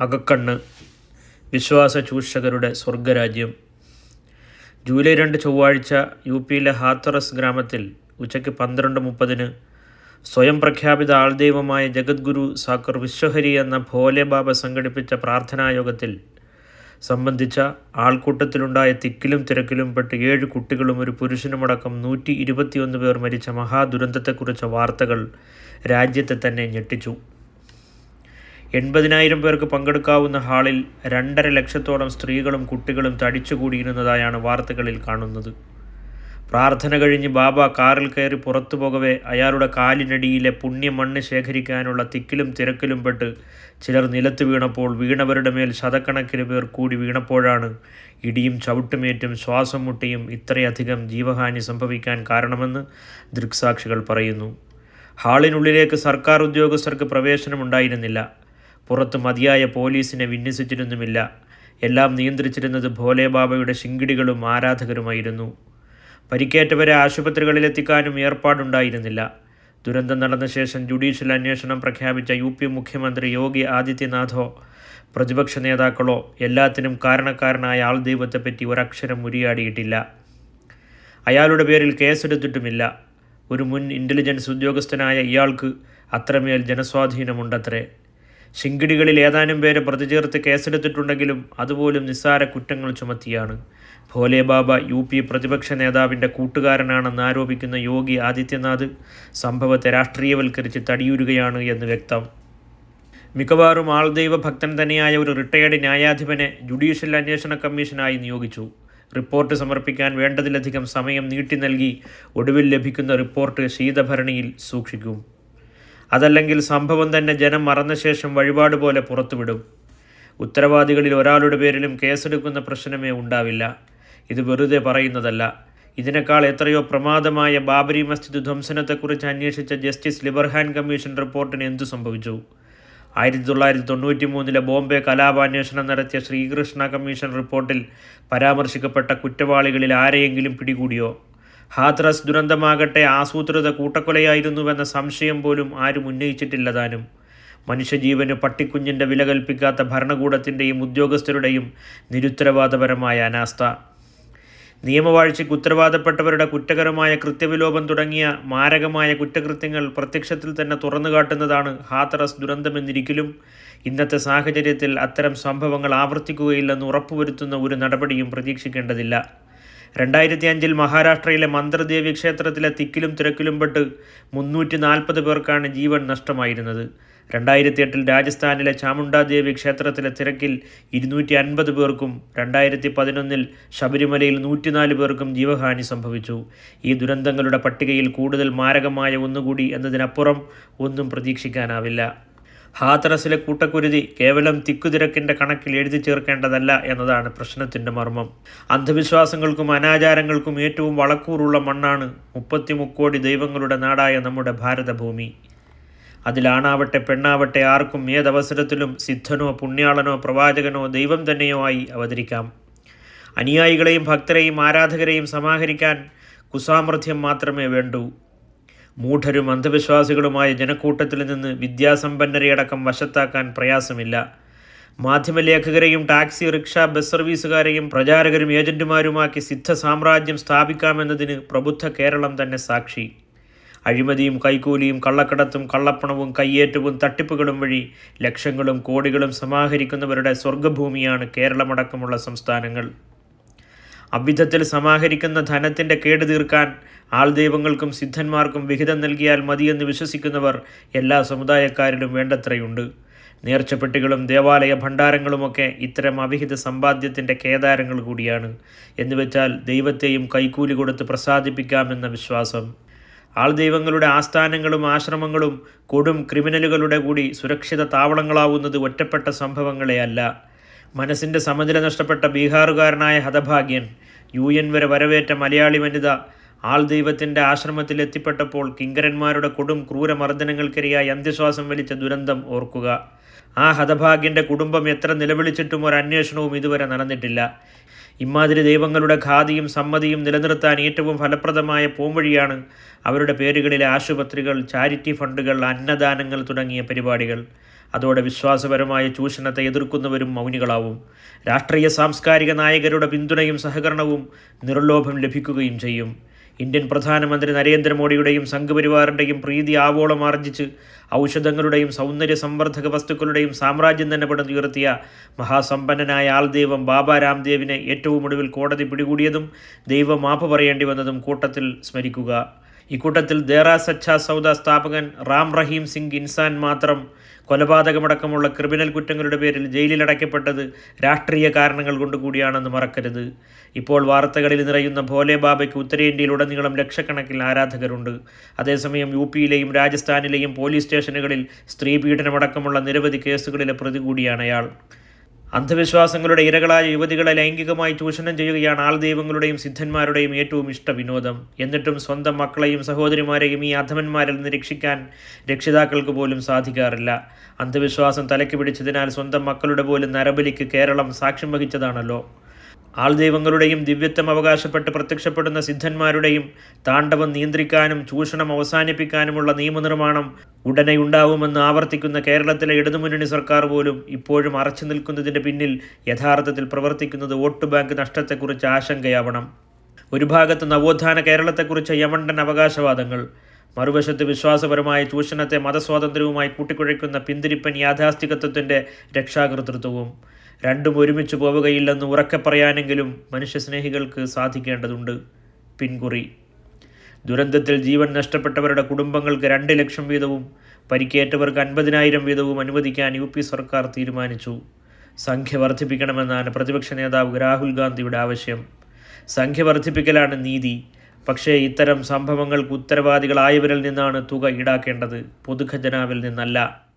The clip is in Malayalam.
അകക്കണ്ണ്. വിശ്വാസ ചൂഷകരുടെ സ്വർഗരാജ്യം. ജൂലൈ രണ്ട് ചൊവ്വാഴ്ച യു പിയിലെ ഹാത്തറസ് ഗ്രാമത്തിൽ ഉച്ചയ്ക്ക് പന്ത്രണ്ട് മുപ്പതിന് സ്വയം പ്രഖ്യാപിത ആൾദൈവമായ ജഗദ്ഗുരു സാക്കർ വിശ്വഹരി എന്ന ഭോലെ ബാബ സംഘടിപ്പിച്ച പ്രാർത്ഥനായോഗത്തിൽ സംബന്ധിച്ച ആൾക്കൂട്ടത്തിലുണ്ടായ തിക്കിലും തിരക്കിലും പെട്ട് ഏഴ് കുട്ടികളും ഒരു പുരുഷനുമടക്കം നൂറ്റി ഇരുപത്തിയൊന്ന് പേർ മരിച്ച മഹാദുരന്തത്തെക്കുറിച്ച വാർത്തകൾ രാജ്യത്തെ തന്നെ ഞെട്ടിച്ചു. എൺപതിനായിരം പേർക്ക് പങ്കെടുക്കാവുന്ന ഹാളിൽ രണ്ടര ലക്ഷത്തോളം സ്ത്രീകളും കുട്ടികളും തടിച്ചുകൂടിയിരുന്നതായാണ് വാർത്തകളിൽ കാണുന്നത്. പ്രാർത്ഥന കഴിഞ്ഞ് ബാബ കാറിൽ കയറി പുറത്തു പോകവേ അയാളുടെ കാലിനടിയിലെ പുണ്യമണ്ണ് ശേഖരിക്കാനുള്ള തിക്കിലും തിരക്കിലും പെട്ട് ചിലർ നിലത്ത് വീണപ്പോൾ വീണവരുടെ മേൽ ശതക്കണക്കിന് പേർ കൂടി വീണപ്പോഴാണ് ഇടിയും ചവിട്ടുമേറ്റും ശ്വാസം മുട്ടിയും ഇത്രയധികം ജീവഹാനി സംഭവിക്കാൻ കാരണമെന്ന് ദൃക്സാക്ഷികൾ പറയുന്നു. ഹാളിനുള്ളിലേക്ക് സർക്കാർ ഉദ്യോഗസ്ഥർക്ക് പ്രവേശനമുണ്ടായിരുന്നില്ല. പുറത്ത് മതിയായ പോലീസിനെ വിന്യസിച്ചിരുന്നുമില്ല. എല്ലാം നിയന്ത്രിച്ചിരുന്നത് ഭോലേബാബയുടെ ശിങ്കിടികളും ആരാധകരുമായിരുന്നു. പരിക്കേറ്റവരെ ആശുപത്രികളിലെത്തിക്കാനും ഏർപ്പാടുണ്ടായിരുന്നില്ല. ദുരന്തം നടന്ന ശേഷം ജുഡീഷ്യൽ അന്വേഷണം പ്രഖ്യാപിച്ച യു പി മുഖ്യമന്ത്രി യോഗി ആദിത്യനാഥോ പ്രതിപക്ഷ നേതാക്കളോ എല്ലാത്തിനും കാരണക്കാരനായ ആൾ ദൈവത്തെപ്പറ്റി ഒരക്ഷരം ഉരിയാടിയിട്ടില്ല അയാളുടെ പേരിൽ കേസെടുത്തിട്ടുമില്ല. ഒരു മുൻ ഇന്റലിജൻസ് ഉദ്യോഗസ്ഥനായ ഇയാൾക്ക് അത്രമേൽ ജനസ്വാധീനമുണ്ടത്രേ. ശിങ്കിടികളിൽ ഏതാനും പേരെ പ്രതി ചേർത്ത് കേസെടുത്തിട്ടുണ്ടെങ്കിലും അതുപോലും നിസ്സാര കുറ്റങ്ങൾ ചുമത്തിയാണ്. ഭോലെ ബാബ യു പി പ്രതിപക്ഷ നേതാവിന്റെ കൂട്ടുകാരനാണെന്ന് ആരോപിക്കുന്ന യോഗി ആദിത്യനാഥ് സംഭവത്തെ രാഷ്ട്രീയവൽക്കരിച്ച് തടിയൂരുകയാണ് എന്ന് വ്യക്തം. മിക്കവാറും ആൾദൈവ ഭക്തൻ തന്നെയായ ഒരു റിട്ടയേർഡ് ന്യായാധിപനെ ജുഡീഷ്യൽ അന്വേഷണ കമ്മീഷനായി നിയോഗിച്ചു. റിപ്പോർട്ട് സമർപ്പിക്കാൻ വേണ്ടതിലധികം സമയം നീട്ടി നൽകി ഒടുവിൽ ലഭിക്കുന്ന റിപ്പോർട്ട് ശീതഭരണിയിൽ സൂക്ഷിക്കും. അതല്ലെങ്കിൽ സംഭവം തന്നെ ജനം മറന്ന ശേഷം വഴിപാട് പോലെ പുറത്തുവിടും. ഉത്തരവാദികളിൽ ഒരാളുടെ പേരിലും കേസെടുക്കുന്ന പ്രശ്നമേ ഉണ്ടാവില്ല. ഇത് വെറുതെ പറയുന്നതല്ല. ഇതിനേക്കാൾ എത്രയോ പ്രമാദമായ ബാബരി മസ്ജിദ് ധ്വംസനത്തെക്കുറിച്ച് അന്വേഷിച്ച ജസ്റ്റിസ് ലിബർഹാൻ കമ്മീഷൻ റിപ്പോർട്ടിന് എന്തു സംഭവിച്ചു? ആയിരത്തി തൊള്ളായിരത്തി തൊണ്ണൂറ്റി മൂന്നിലെ ബോംബെ കലാപാന്വേഷണം നടത്തിയ ശ്രീകൃഷ്ണ കമ്മീഷൻ റിപ്പോർട്ടിൽ പരാമർശിക്കപ്പെട്ട കുറ്റവാളികളിൽ ആരെയെങ്കിലും പിടികൂടിയോ? ഹാത്രസ് ദുരന്തമാകട്ടെ ആസൂത്രിത കൂട്ടക്കൊലയായിരുന്നുവെന്ന സംശയം പോലും ആരും ഉന്നയിച്ചിട്ടില്ല താനും. മനുഷ്യജീവന് പട്ടിക്കുഞ്ഞിന്റെ വില കൽപ്പിക്കാത്ത ഭരണകൂടത്തിന്റെയും ഉദ്യോഗസ്ഥരുടെയും നിരുത്തരവാദപരമായ അനാസ്ഥ. നിയമവാഴ്ചയ്ക്ക് ഉത്തരവാദപ്പെട്ടവരുടെ കുറ്റകരമായ കൃത്യവിലോപം തുടങ്ങിയ മാരകമായ കുറ്റകൃത്യങ്ങൾ പ്രത്യക്ഷത്തിൽ തന്നെ തുറന്നുകാട്ടുന്നതാണ് ഹാത്തറസ് ദുരന്തമെന്നിരിക്കലും ഇന്നത്തെ സാഹചര്യത്തിൽ അത്തരം സംഭവങ്ങൾ ആവർത്തിക്കുകയില്ലെന്ന് ഉറപ്പുവരുത്തുന്ന ഒരു നടപടിയും പ്രതീക്ഷിക്കേണ്ടതില്ല. രണ്ടായിരത്തി അഞ്ചിൽ മഹാരാഷ്ട്രയിലെ മന്ത്രദേവി ക്ഷേത്രത്തിലെ തിക്കിലും തിരക്കിലും പെട്ട് മുന്നൂറ്റി നാൽപ്പത് പേർക്കാണ് ജീവൻ നഷ്ടമായിരുന്നത്. രണ്ടായിരത്തി എട്ടിൽ രാജസ്ഥാനിലെ ചാമുണ്ടാദേവി ക്ഷേത്രത്തിലെ തിരക്കിൽ ഇരുന്നൂറ്റി അൻപത് പേർക്കും രണ്ടായിരത്തി പതിനൊന്നിൽ ശബരിമലയിൽ നൂറ്റിനാല് പേർക്കും ജീവഹാനി സംഭവിച്ചു. ഈ ദുരന്തങ്ങളുടെ പട്ടികയിൽ കൂടുതൽ മാരകമായ ഒന്നുകൂടി എന്നതിനപ്പുറം ഒന്നും പ്രതീക്ഷിക്കാനാവില്ല. ഹാത്തറസിലെ കൂട്ടക്കുരുതി കേവലം തിക്കുതിരക്കിന്റെ കണക്കിൽ എഴുതി ചേർക്കേണ്ടതല്ല എന്നതാണ് പ്രശ്നത്തിന്റെ മർമ്മം. അന്ധവിശ്വാസങ്ങൾക്കും അനാചാരങ്ങൾക്കും ഏറ്റവും വളക്കൂറുള്ള മണ്ണാണ് മുപ്പത്തി മുക്കോടി ദൈവങ്ങളുടെ നാടായ നമ്മുടെ ഭാരതഭൂമി. അതിലാണാവട്ടെ പെണ്ണാവട്ടെ ആർക്കും ഏതവസരത്തിലും സിദ്ധനോ പുണ്യാളനോ പ്രവാചകനോ ദൈവം തന്നെയോ ആയി അവതരിക്കാം. അനുയായികളെയും ഭക്തരെയും ആരാധകരെയും സമാഹരിക്കാൻ കുസാമർഥ്യം മാത്രമേ വേണ്ടൂ. മൂഢരും അന്ധവിശ്വാസികളുമായ ജനക്കൂട്ടത്തിൽ നിന്ന് വിദ്യാസമ്പന്നരെയടക്കം വശത്താക്കാൻ പ്രയാസമില്ല. മാധ്യമലേഖകരെയും ടാക്സി റിക്ഷ ബസ് സർവീസുകാരെയും പ്രചാരകരും ഏജന്റുമാരുമാക്കി സിദ്ധ സാമ്രാജ്യം സ്ഥാപിക്കാമെന്നതിന് പ്രബുദ്ധ കേരളം തന്നെ സാക്ഷി. അഴിമതിയും കൈക്കൂലിയും കള്ളക്കടത്തും കള്ളപ്പണവും കയ്യേറ്റവും തട്ടിപ്പുകളും വഴി ലക്ഷങ്ങളും കോടികളും സമാഹരിക്കുന്നവരുടെ സ്വർഗഭൂമിയാണ് കേരളമടക്കമുള്ള സംസ്ഥാനങ്ങൾ. അവിധത്തിൽ സമാഹരിക്കുന്ന ധനത്തിന്റെ കേട് തീർക്കാൻ ആൾദൈവങ്ങൾക്കും സിദ്ധന്മാർക്കും വിഹിതം നൽകിയാൽ മതിയെന്ന് വിശ്വസിക്കുന്നവർ എല്ലാ സമുദായക്കാരിലും വേണ്ടത്രയുണ്ട്. നേർച്ചപ്പെട്ടികളും ദേവാലയ ഭണ്ഡാരങ്ങളുമൊക്കെ ഇത്തരം അവിഹിത സമ്പാദ്യത്തിന്റെ കേദാരങ്ങൾ കൂടിയാണ്. എന്നുവെച്ചാൽ ദൈവത്തെയും കൈക്കൂലി കൊടുത്ത് പ്രസാദിപ്പിക്കാമെന്ന വിശ്വാസം. ആൾദൈവങ്ങളുടെ ആസ്ഥാനങ്ങളും ആശ്രമങ്ങളും കൊടും ക്രിമിനലുകളുടെ കൂടി സുരക്ഷിത താവളങ്ങളാവുന്നത് ഒറ്റപ്പെട്ട സംഭവങ്ങളെ അല്ല. മനസ്സിന്റെ സമനില നഷ്ടപ്പെട്ട ബീഹാറുകാരനായ ഹതഭാഗ്യൻ യു എൻ വരെ വരവേറ്റ മലയാളി വനിത ആൾ ദൈവത്തിന്റെ ആശ്രമത്തിൽ എത്തിപ്പെട്ടപ്പോൾ കിങ്കരന്മാരുടെ കൊടും ക്രൂരമർദ്ദനങ്ങൾക്കിരയായി അന്ത്യശ്വാസം വലിച്ച ദുരന്തം ഓർക്കുക. ആ ഹതഭാഗ്യന്റെ കുടുംബം എത്ര നിലവിളിച്ചിട്ടും ഒരു അന്വേഷണവും ഇതുവരെ നടന്നിട്ടില്ല. ഇമാതിരി ദൈവങ്ങളുടെ ഖാദിയും സമ്മതിയും നിലനിർത്താൻ ഏറ്റവും ഫലപ്രദമായ പോംവഴിയാണ് അവരുടെ പേരുകളിലെ ആശുപത്രികൾ ചാരിറ്റി ഫണ്ടുകൾ അന്നദാനങ്ങൾ തുടങ്ങിയ പരിപാടികൾ. അതോടെ വിശ്വാസപരമായ ചൂഷണത്തെ എതിർക്കുന്നവരും മൗനികളാവും. രാഷ്ട്രീയ സാംസ്കാരിക നായകരുടെ പിന്തുണയും സഹകരണവും നിർലോഭം ലഭിക്കുകയും ചെയ്യും. ഇന്ത്യൻ പ്രധാനമന്ത്രി നരേന്ദ്രമോദിയുടെയും സംഘപരിവാറിന്റെയും പ്രീതി ആവോളം ആർജിച്ച് ഔഷധങ്ങളുടെയും സൗന്ദര്യ സംവർദ്ധക വസ്തുക്കളുടെയും സാമ്രാജ്യം തന്നെ പടുത്തുയർത്തിയ മഹാസമ്പന്നനായ ആൾദൈവം ബാബ രാംദേവിനെ ഏറ്റവും ഒടുവിൽ കോടതി പിടികൂടിയതും ദൈവം മാപ്പ് പറയേണ്ടി വന്നതും കൂട്ടത്തിൽ സ്മരിക്കുക. ഇക്കൂട്ടത്തിൽ ദേറ സച്ഛ സൗദ സ്ഥാപകൻ റാം റഹീം സിംഗ് ഇൻസാൻ മാത്രം കൊലപാതകമടക്കമുള്ള ക്രിമിനൽ കുറ്റങ്ങളുടെ പേരിൽ ജയിലിലടയ്ക്കപ്പെട്ടത് രാഷ്ട്രീയ കാരണങ്ങൾ കൊണ്ടുകൂടിയാണെന്ന് മറക്കരുത്. ഇപ്പോൾ വാർത്തകളിൽ നിറയുന്ന ഭോലെ ബാബയ്ക്ക് ഉത്തരേന്ത്യയിലുടനീളം ലക്ഷക്കണക്കിന് ആരാധകരുണ്ട്. അതേസമയം യു പിയിലെയും രാജസ്ഥാനിലെയും പോലീസ് സ്റ്റേഷനുകളിൽ സ്ത്രീ പീഡനമടക്കമുള്ള നിരവധി കേസുകളിലെ പ്രതി കൂടിയാണ് അയാൾ. അന്ധവിശ്വാസങ്ങളുടെ ഇരകളായ യുവതികളെ ലൈംഗികമായി ചൂഷണം ചെയ്യുകയാണ് ആൾ ദൈവങ്ങളുടെയും സിദ്ധന്മാരുടെയും ഏറ്റവും ഇഷ്ട വിനോദം എന്നിട്ടും സ്വന്തം മക്കളെയും സഹോദരിമാരെയും ഈ അധമന്മാരിൽ നിന്ന് രക്ഷിക്കാൻ രക്ഷിതാക്കൾക്ക് പോലും സാധിക്കാറില്ല. അന്ധവിശ്വാസം തലയ്ക്ക് പിടിച്ചതിനാൽ സ്വന്തം മക്കളുടെ പോലും നരബലിക്ക് കേരളം സാക്ഷ്യം വഹിച്ചതാണല്ലോ. ആൾദൈവങ്ങളുടെയും ദിവ്യത്വം അവകാശപ്പെട്ട് പ്രത്യക്ഷപ്പെടുന്ന സിദ്ധന്മാരുടെയും താണ്ഡവം നിയന്ത്രിക്കാനും ചൂഷണം അവസാനിപ്പിക്കാനുമുള്ള നിയമനിർമ്മാണം ഉടനെ ഉണ്ടാവുമെന്ന് ആവർത്തിക്കുന്ന കേരളത്തിലെ ഇടതുമുന്നണി സർക്കാർ പോലും ഇപ്പോഴും അറച്ചു നിൽക്കുന്നതിന്റെ പിന്നിൽ യഥാർത്ഥത്തിൽ പ്രവർത്തിക്കുന്നത് വോട്ട് ബാങ്ക് നഷ്ടത്തെക്കുറിച്ച് ആശങ്കയാവണം. ഒരു ഭാഗത്ത് നവോത്ഥാന കേരളത്തെക്കുറിച്ച് യമണ്ടൻ അവകാശവാദങ്ങൾ മറുവശത്ത് വിശ്വാസപരമായ ചൂഷണത്തെ മതസ്വാതന്ത്ര്യവുമായി കൂട്ടിക്കുഴയ്ക്കുന്ന പിന്തിരിപ്പൻ യാഥാസ്ഥികത്വത്തിന്റെ രക്ഷാകർതൃത്വവും രണ്ടും ഒരുമിച്ച് പോവുകയില്ലെന്ന് ഉറക്കെ പറയാനെങ്കിലും മനുഷ്യസ്നേഹികൾക്ക് സാധിക്കേണ്ടതുണ്ട്. പിൻകുറി. ദുരന്തത്തിൽ ജീവൻ നഷ്ടപ്പെട്ടവരുടെ കുടുംബങ്ങൾക്ക് രണ്ട് ലക്ഷം വീതവും പരിക്കേറ്റവർക്ക് അൻപതിനായിരം വീതവും അനുവദിക്കാൻ യു പി സർക്കാർ തീരുമാനിച്ചു. സംഖ്യ വർദ്ധിപ്പിക്കണമെന്നാണ് പ്രതിപക്ഷ നേതാവ് രാഹുൽ ഗാന്ധിയുടെ ആവശ്യം. സംഖ്യ വർദ്ധിപ്പിക്കലാണ് നീതി. പക്ഷേ ഇത്തരം സംഭവങ്ങൾക്ക് ഉത്തരവാദികളായവരിൽ നിന്നാണ് തുക ഈടാക്കേണ്ടത്. പൊതുഖജനാവിൽ നിന്നല്ല.